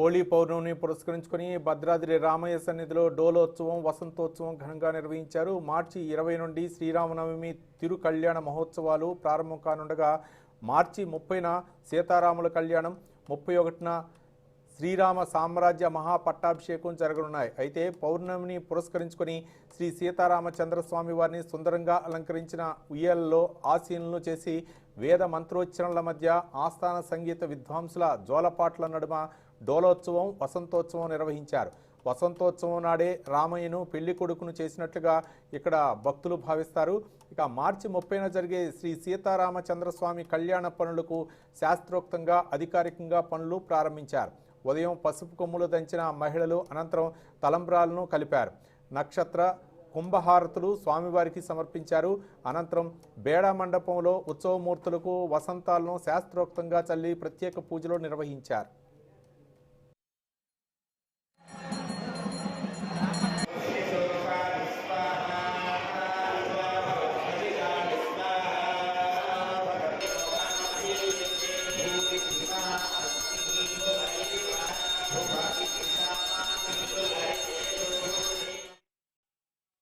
హోళీ పౌర్ణమిని పురస్కరించుకొని భద్రాద్రి రామయ్య సన్నిధిలో డోలోత్సవం వసంతోత్సవం ఘనంగా నిర్వహించారు. మార్చి ఇరవై నుండి శ్రీరామనవమి తిరు కళ్యాణ మహోత్సవాలు ప్రారంభం కానుండగా మార్చి ముప్పైన సీతారాముల కళ్యాణం ముప్పై ఒకటిన శ్రీరామ సామ్రాజ్య మహాపట్టాభిషేకం జరగనున్నాయి. అయితే పౌర్ణమిని పురస్కరించుకొని శ్రీ సీతారామచంద్రస్వామి వారిని సుందరంగా అలంకరించిన ఉయ్యాలలో ఆసీనులను చేసి వేద మంత్రోచ్చరణల మధ్య ఆస్థాన సంగీత విద్వాంసుల జోలపాట్ల నడుమ డోలోత్సవం వసంతోత్సవం నిర్వహించారు. వసంతోత్సవం నాడే రామయ్యను పెళ్ళి కొడుకును చేసినట్లుగా ఇక్కడ భక్తులు భావిస్తారు. ఇక మార్చి ముప్పైన జరిగే శ్రీ సీతారామచంద్రస్వామి కళ్యాణ పనులకు శాస్త్రోక్తంగా అధికారికంగా పనులు ప్రారంభించారు. ఉదయం పసుపు కొమ్ములు దంచిన మహిళలు అనంతరం తలంబ్రాలను కలిపారు. నక్షత్ర కుంభహారతులు స్వామివారికి సమర్పించారు. అనంతరం బేడా మండపంలో ఉత్సవమూర్తులకు వసంతాలను శాస్త్రోక్తంగా చల్లి ప్రత్యేక పూజలు నిర్వహించారు.